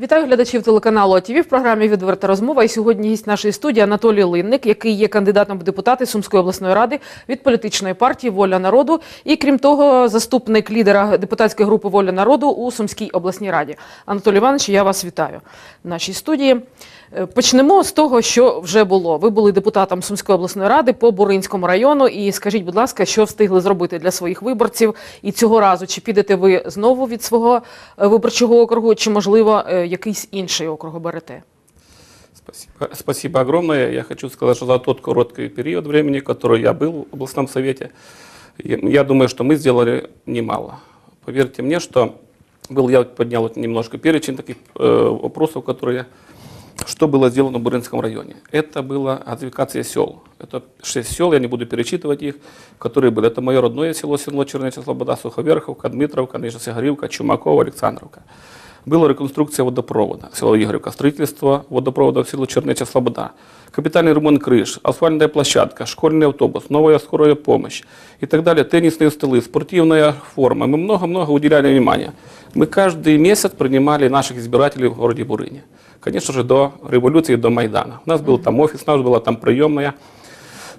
Вітаю глядачів телеканалу АТВ в програмі Відверта розмова. І сьогодні гість нашої студії Анатолій Линник, який є кандидатом в депутати Сумської обласної ради від політичної партії Воля народу. І крім того, заступник лідера депутатської групи Воля народу у Сумській обласній раді. Анатолій Іванович, я вас вітаю в нашій студії. Е, Почнемо з того, що вже було. Ви були депутатом Сумської обласної ради по Буринському району. І скажіть, будь ласка, що встигли зробити для своїх виборців? І цього разу чи підете ви знову від свого е, виборчого округу, чи можливо е, якийсь інший округ оберете? Спасибо. Спасибо огромное. Я хочу сказать, что за тот короткий период времени, который я был в областном совете, я я думаю, что мы сделали немало. Поверьте мне, что был, я поднял вот немножко перечень таких э, вопросов, которые, что было сделано в Бурынском районе. Это была газификация сел. Это шесть сел, я не буду перечитывать их, которые были. Это мое родное село, село Чернеча Слобода, Суховерховка, Дмитровка, Нижняя Сигарівка, Чумакова, Александровка. Была реконструкция водопровода, село Игоревка, строительство водопровода в село Чернеча Слобода, капитальный ремонт крыш, асфальтная площадка, школьный автобус, новая скорая помощь и так далее, теннисные столы, спортивная форма. Мы много-много уделяли внимания. Мы каждый месяц принимали наших избирателей в городе Бурыне. Конечно же, до революции, до Майдана. У нас был там офис, у нас была там приемная.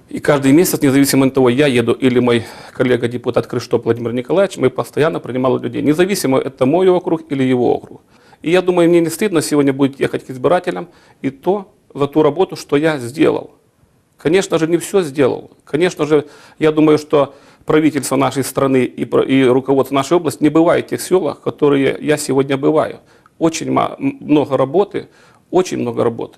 И каждый месяц, независимо от того, я еду или мой коллега-депутат Крыштоп Владимир Николаевич, мы постоянно принимали людей. Независимо, это мой округ или его округ. И я думаю, мне не стыдно сегодня будет ехать к избирателям и то за ту работу, что я сделал. Конечно же, не все сделал. Конечно же, я думаю, что правительство нашей страны и, и руководство нашей области не бывает в тех селах, которые я сегодня бываю. Очень много работы, очень много работы.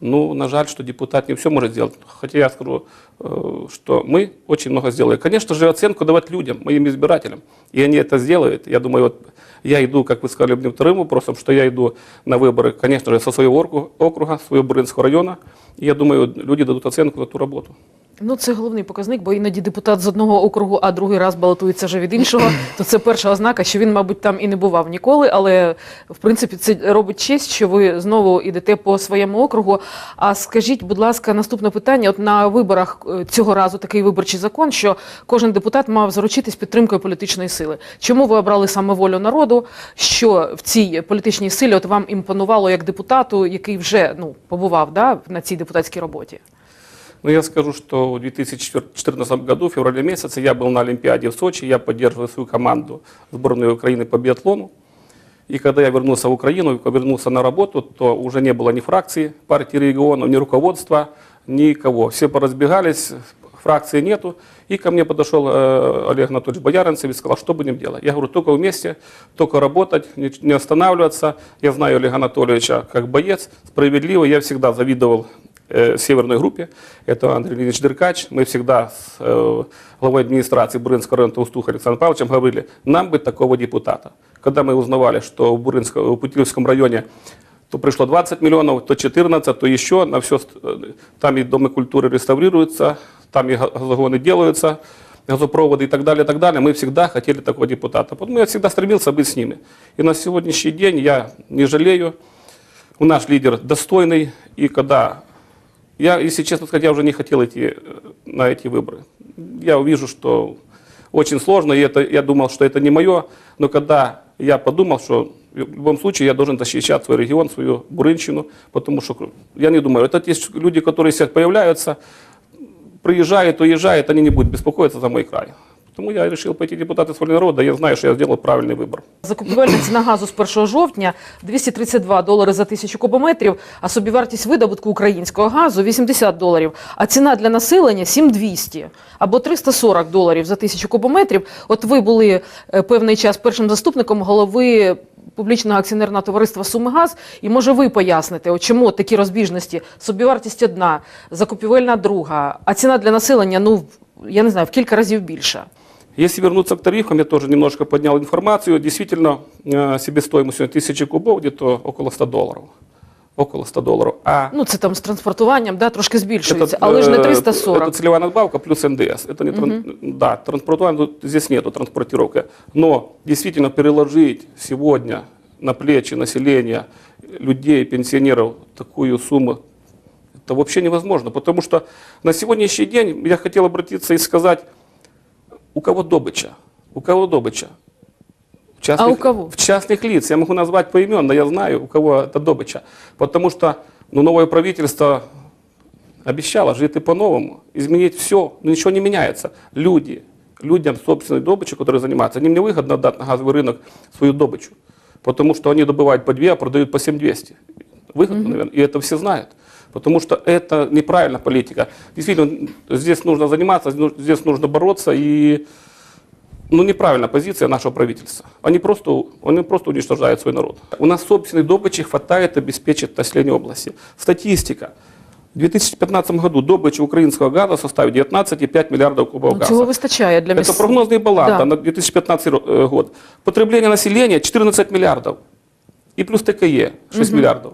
Ну, на жаль, что депутат не все может сделать. Хотя я скажу, э, что мы очень много сделали. Конечно же, оценку давать людям, моим избирателям. И они это сделают. Я думаю, вот я иду, как вы сказали мне вторым вопросом, что я иду на выборы, конечно же, со своего округа своего Буринского района. И я думаю, люди дадут оценку за ту работу. Ну, це головний показник, бо іноді депутат з одного округу, а другий раз балотується вже від іншого. То це перша ознака, що він, мабуть, там і не бував ніколи. Але в принципі це робить честь, що ви знову йдете по своєму округу. А скажіть, будь ласка, наступне питання: от на виборах е, цього разу такий виборчий закон, що кожен депутат мав заручитись підтримкою політичної сили. Чому ви обрали саме волю народу? Що в цій політичній силі от вам імпонувало як депутату, який вже ну побував да, на цій депутатській роботі? Но я скажу, что в 2014 году, в феврале месяце, я был на Олимпиаде в Сочи, я поддерживал свою команду сборную Украины по биатлону. И когда я вернулся в Украину, вернулся на работу, то уже не было ни фракции партии регионов, ни руководства, никого. Все поразбегались, фракции нету. И ко мне подошел э, Олег Анатольевич Бояринцев и сказал, что будем делать. Я говорю, только вместе, только работать, не, останавливаться. Я знаю Олега Анатольевича как боец, справедливый. Я всегда завидовал э, северной группе. Это Андрей Леонидович Деркач. Мы всегда с э, главой администрации Бурынского района Толстуха Александром Павловичем говорили, нам бы такого депутата. Когда мы узнавали, что в, Бурынском, в Путиловском районе то пришло 20 миллионов, то 14, то еще на все. Там и дома культуры реставрируются, там и газогоны делаются, газопроводы и так далее, и так далее. Мы всегда хотели такого депутата. Вот я всегда стремился быть с ними. И на сегодняшний день я не жалею. У наш лидер достойный. И когда я, если честно сказать, я уже не хотел идти э, на эти выборы. Я увижу, что очень сложно, и это, я думал, что это не мое, но когда я подумал, что в любом случае я должен защищать свой регион, свою Бурынщину, потому что я не думаю, это те люди, которые сейчас появляются, приезжают, уезжают, они не будут беспокоиться за мой край. Тому я решил пойти депутаты с воли народа, я знаю, что я сделал правильный выбор. Закупівельна ціна газу з 1 жовтня 232 долари за тисячу кубометрів, а собівартість видобутку українського газу 80 доларів, а ціна для населення 7200 або 340 доларів за тисячу кубометрів. От ви були е, певний час першим заступником голови публічного акціонерного товариства «Сумигаз», і може ви поясните, от чому такі розбіжності? Собівартість одна, закупівельна друга, а ціна для населення, ну, в- я не знаю, в кілька разів більша. Если вернуться к тарифам, я тоже немножко поднял информацию. Действительно, э, себестоимость сегодня тысячи кубов где-то около 100 долларов. Около 100 долларов. А Ну, це там з транспортуванням, да, трошки збільшується, это, але ж не э, 340. Это целевая надбавка плюс НДС. Это не тран- Да, транспортирование тут здесь нету транспортировки. Но действительно переложить сегодня на плечи населения, людей, пенсионеров такую сумму, это вообще невозможно. Потому что на сегодняшний день я хотел обратиться и сказать, у кого добыча? У кого добыча? частных, А у кого? В частных лиц. Я могу назвать поименно, я знаю, у кого это добыча. Потому что ну, новое правительство обещало жить и по-новому, изменить все, но ничего не меняется. Люди, людям собственной добычей, которые занимаются, им невыгодно отдать на газовый рынок свою добычу, потому что они добывают по 2, а продают по 7200. Выгодно, наверное, и это все знают. Потому что это неправильная политика. Действительно, здесь нужно заниматься, здесь нужно бороться и ну, неправильная позиция нашего правительства. Они просто, они просто уничтожают свой народ. У нас собственной добычи хватает обеспечить население области. Статистика. В 2015 году добыча украинского газа составит 19,5 миллиардов кубов Ну, газа. цього вистачає для Это міс... прогнозный баланс Да. да, на 2015 ро- э, год. Потребление населения 14 миллиардов. И плюс ТКЕ 6 миллиардов.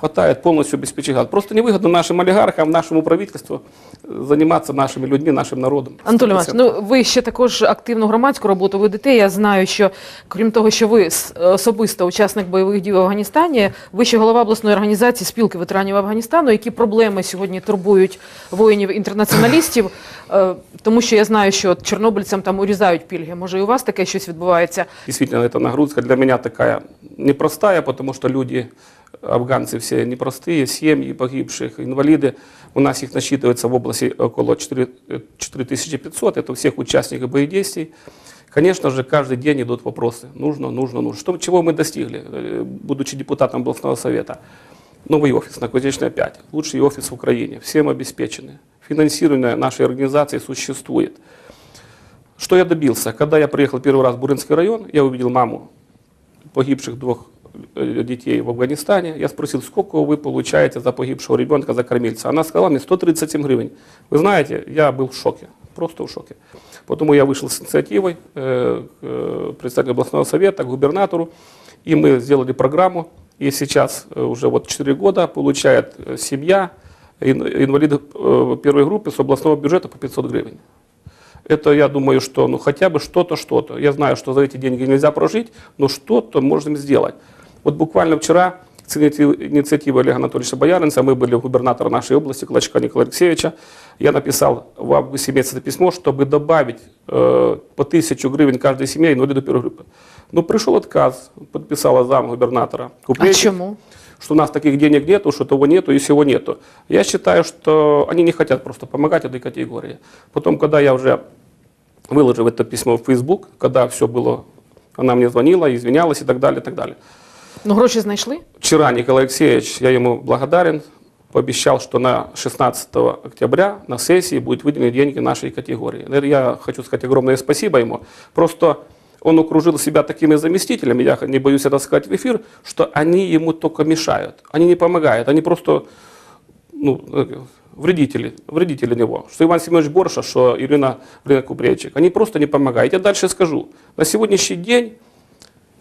Хватает полностью обеспечить газ. Просто невыгодно нашим олигархам, нашему правительству э, заниматься нашими людьми, нашим народом. Анатолій Іванович, 100%. ну ви ще також активну громадську роботу ведете. Я знаю, що крім того, що ви с- особисто учасник бойових дій в Афганістані, ви ще голова обласної організації спілки ветеранів Афганістану. Які проблеми сьогодні турбують воїнів-інтернаціоналістів? Е, Тому що я знаю, що от чорнобильцям там урізають пільги. Може, і у вас таке щось відбувається? Действительно, эта нагрузка для меня такая непростая, потому что люди, Афганцы все непростые, семьи погибших, инвалиды. У нас их насчитывается в области около 4, э, 4500, это всех участников боевых действий. Конечно же, каждый день идут вопросы. Нужно, нужно, нужно. Что, чего мы достигли, э, будучи депутатом областного совета? Новый офис на Кузнечной 5. Лучший офис в Украине. Всем обеспечены. Финансирование нашей организации существует. Что я добился? Когда я приехал первый раз в Бурынский район, я увидел маму погибших двух детей в Афганистане. Я спросил, сколько вы получаете за погибшего ребенка, за кормильца? Она сказала мне 137 гривен. Вы знаете, я был в шоке, просто в шоке. Потому я вышел с инициативой э, к э, председателю областного совета, к губернатору, и мы сделали программу. И сейчас э, уже вот 4 года получает э, семья ин- инвалидов э, первой группы с областного бюджета по 500 гривен. Это, я думаю, что ну, хотя бы что-то, что-то. Я знаю, что за эти деньги нельзя прожить, но что-то можем сделать. Вот буквально вчера с инициативы Олега Анатольевича Бояринца, мы были у губернатора нашей области, Клочка Николая Алексеевича, я написал в августе месяце письмо, чтобы добавить э, по тысячу гривен каждой семье инвалиду первой группы. Но пришел отказ, подписала зам губернатора. А чому? что у нас таких денег нету, что того нету и всего нету. Я считаю, что они не хотят просто помогать этой категории. Потом, когда я уже выложил это письмо в Facebook, когда все было, она мне звонила, извинялась и так далее, и так далее. Ну гроші знайшли? Вчера Николай Алексеевич, я ему благодарен, пообещал, что на 16 октября на сессии будут выделены деньги нашей категории. Наверное, Я хочу сказать огромное спасибо ему. Просто он окружил себя такими заместителями, я не боюсь это сказать в эфир, что они ему только мешают. Они не помогают, они просто ну, вредители, вредители него. Что Иван Семенович Борша, что Ирина, Ирина Купрейчик. Они просто не помогают. Я дальше скажу. На сегодняшний день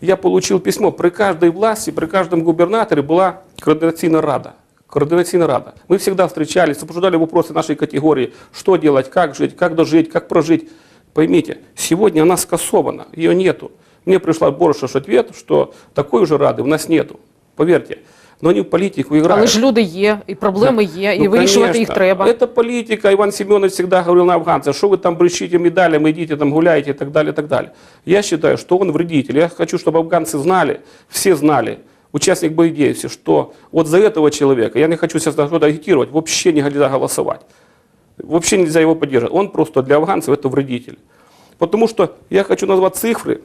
я получил письмо. При каждой власти, при каждом губернаторе была координационная рада. Координационная рада. Мы всегда встречались, обсуждали вопросы нашей категории. Что делать, как жить, как дожить, как прожить. Поймите, сегодня она скасована, ее нету. Мне пришла Борошев ответ, что такой уже рады у нас нету Поверьте. Но они в политику играют. Але ж люди є, і проблеми є, і Ну, вирішувати їх конечно. треба. Это политика. Иван Семенович всегда говорил на афганцев, что вы там брещите медалями, идите там гуляете и так далее, и так далее. Я считаю, что он вредитель. Я хочу, чтобы афганцы знали, все знали, участник боевых действий, что вот за этого человека, я не хочу сейчас на что-то агитировать, вообще нельзя голосовать. Вообще нельзя его поддерживать. Он просто для афганцев это вредитель. Потому что я хочу назвать цифры.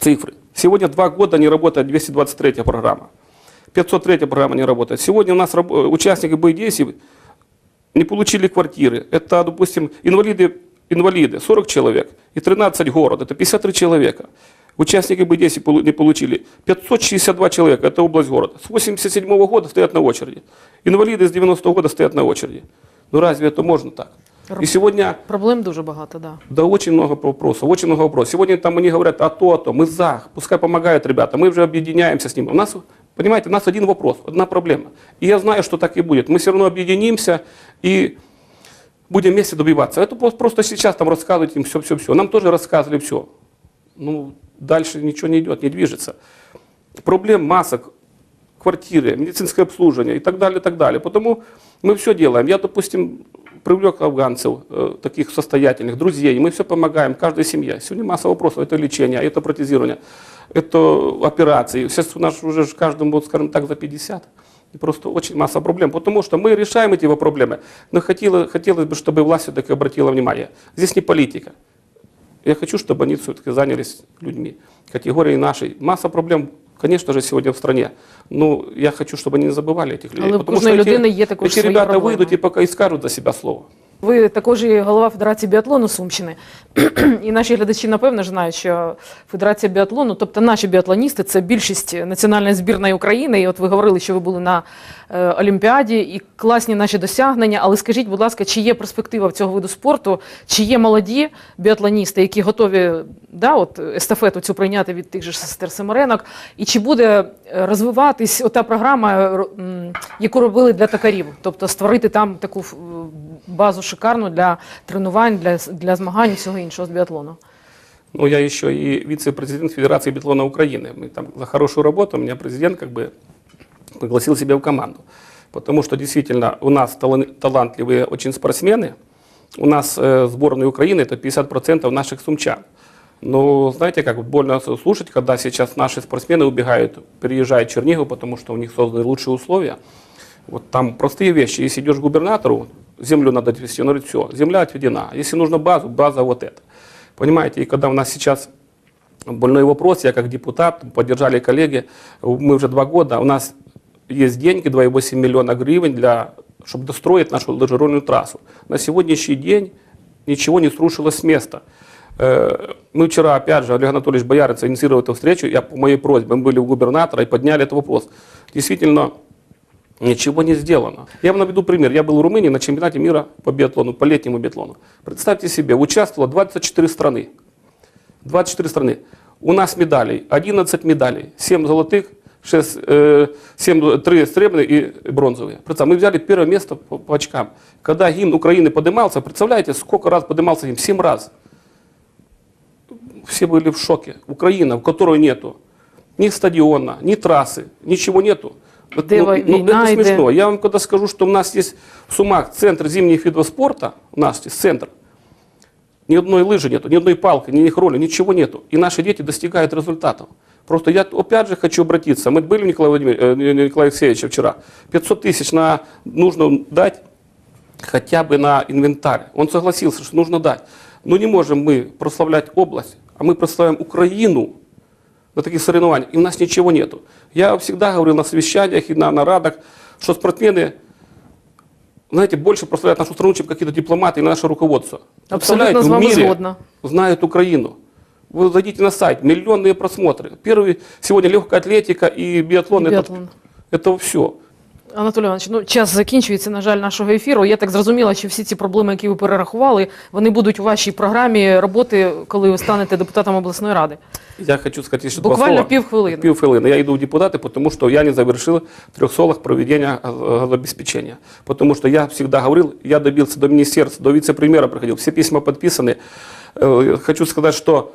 Цифры. Сегодня два года не работает 223 программа. 503 программа не работает. Сегодня у нас раб- участники боевых действий не получили квартиры. Это, допустим, инвалиды, инвалиды 40 человек и 13 город, это 53 человека. Участники боевых действий полу- не получили 562 человека, это область города. С 87 года стоят на очереди. Инвалиды с 90 года стоят на очереди. Ну разве это можно так? И сегодня Проблем дуже багато, да. да очень много вопросов, очень много вопросов. Сегодня там они говорят, а то, а то, мы за, пускай помогают ребята, мы уже объединяемся с ними. У нас, понимаете, у нас один вопрос, одна проблема. И я знаю, что так и будет. Мы все равно объединимся и будем вместе добиваться. Это просто- сейчас там рассказывать им все-все-все. Нам тоже рассказывали все. Ну, дальше ничего не идет, не движется. Проблем масса, квартиры, медицинское обслуживание и так далее, и так далее. Потому мы все делаем. Я, допустим, привлек афганцев, э, таких состоятельных, друзей, мы все помогаем, каждой семье. Сегодня масса вопросов, это лечение, это протезирование, это операции. Сейчас у нас уже каждому, скажем так, за 50. И просто очень масса проблем, потому что мы решаем эти проблемы, но хотелось, хотелось бы, чтобы власть все-таки обратила внимание. Здесь не политика. Я хочу, чтобы они все-таки занялись людьми, категорией нашей. Масса проблем, конечно же, сегодня в стране. Но я хочу, чтобы они не забывали этих людей. Але в Потому кожної что эти- людини є також эти свої ребята проблеми. выйдут и пока и скажут за себя слово. Ви також і голова Федерації біатлону Сумщини. і наші глядачі, напевно, знають, що Федерація біатлону, тобто наші біатлоністи, це більшість національної збірної України. І от ви говорили, що ви були на е, Олімпіаді, і класні наші досягнення. Але скажіть, будь ласка, чи є перспектива цього виду спорту, чи є молоді біатлоністи, які готові да, от, естафету цю прийняти від тих же сестер Семеренок, і чи буде е, розвиватись ота програма, яку робили для токарів, тобто створити там таку базу шикарну для тренувань, для, с- для змагань і всього іншого з біатлону. Ну, я еще и вице-президент Федерации биатлона Украины. Мы там за хорошую работу, меня президент как бы пригласил себя в команду. Потому что действительно у нас талан- талантливые очень спортсмены. У нас э, сборная Украины это 50% наших сумчан. Но знаете, как больно слушать, когда сейчас наши спортсмены убегают, переезжают в Чернигов, потому что у них созданы лучшие условия. Вот там простые вещи. Если идешь к губернатору, землю надо отвести, он говорит, все, земля отведена. Если нужно базу, база вот эта. Понимаете, и когда у нас сейчас больной вопрос, я как депутат, поддержали коллеги, мы уже два года, у нас есть деньги, 2,8 миллиона гривен, для, чтобы достроить нашу лыжерольную трассу. На сегодняшний день ничего не срушилось с места. Э, Мы вчера, опять же, Олег Анатольевич Боярин инициировал эту встречу, я по моей просьбе, мы были у губернатора и подняли этот вопрос. Действительно, Ничего не сделано. Я вам наведу пример. Я был в Румынии на чемпионате мира по биатлону, по летнему биатлону. Представьте себе, участвовало 24 страны. 24 страны. У нас медалей, 11 медалей, 7 золотых, 6, э, 7, 3 серебряные и бронзовые. Мы взяли первое место по, по очкам. Когда гимн Украины поднимался, представляете, сколько раз поднимался гимн? 7 раз. Все были в шоке. Украина, в которой нету ни стадиона, ни трассы, ничего нету. Вот, ну, ну, это смешно. Я вам когда скажу, что у нас есть в Сумах центр зимних видов спорта, у нас есть центр, ни одной лыжи нету, ни одной палки, ни роли, ничего нету. И наши дети достигают результатов. Просто я опять же хочу обратиться. Мы были у Николая, Владимир, э, Николая Алексеевича вчера. 500 тысяч на, нужно дать хотя бы на инвентарь. Он согласился, что нужно дать. Но не можем мы прославлять область, а мы прославляем Украину на таких соревнованиях, и у нас ничего нету. Я всегда говорил на совещаниях и на нарадах, что спортсмены, знаете, больше прославляют нашу страну, чем какие-то дипломаты и наше руководство. Абсолютно в мире згодна. знают Украину. Вы зайдите на сайт, миллионные просмотры. Первый сегодня легкая атлетика и биатлон. І это- біатлон. Это, все. Анатолій Іванович, ну час закінчується, на жаль, нашого ефіру. Я так зрозуміла, що всі ці проблеми, які ви перерахували, вони будуть у вашій програмі роботи, коли ви станете депутатом обласної ради. Я хочу сказать еще Буквально два слова. півхвилини. Півхвилини. Я йду в депутати, потому что я не завершил трехсолых проведения э, газообеспечения. Потому что я всегда говорил, я добился до министерства, до вице-премьера приходил, все письма подписаны. Э, Хочу сказать, что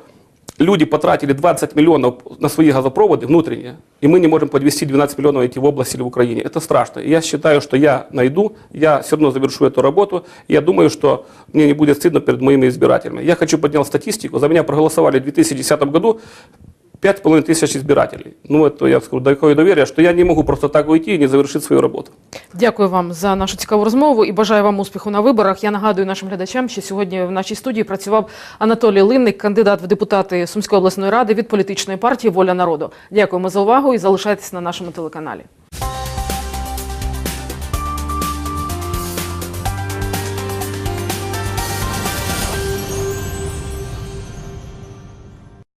Люди потратили 20 миллионов на свои газопроводы внутренние, и мы не можем подвести 12 миллионов идти в область или в Украине. Это страшно. Я считаю, что я найду, я все равно завершу эту работу. Я думаю, что мне не будет стыдно перед моими избирателями. Я хочу поднять статистику. За меня проголосовали в 2010 году 5,5 тысяч избирателей. Ну, это я скажу, такое доверие, что я не могу просто так уйти и не завершить свою работу. Дякую вам за нашу цікаву розмову і бажаю вам успіху на виборах. Я нагадую нашим глядачам, що сьогодні в нашій студії працював Анатолій Линник, кандидат в депутати Сумської обласної ради від політичної партії Воля народу. Дякуємо за увагу і залишайтесь на нашому телеканалі.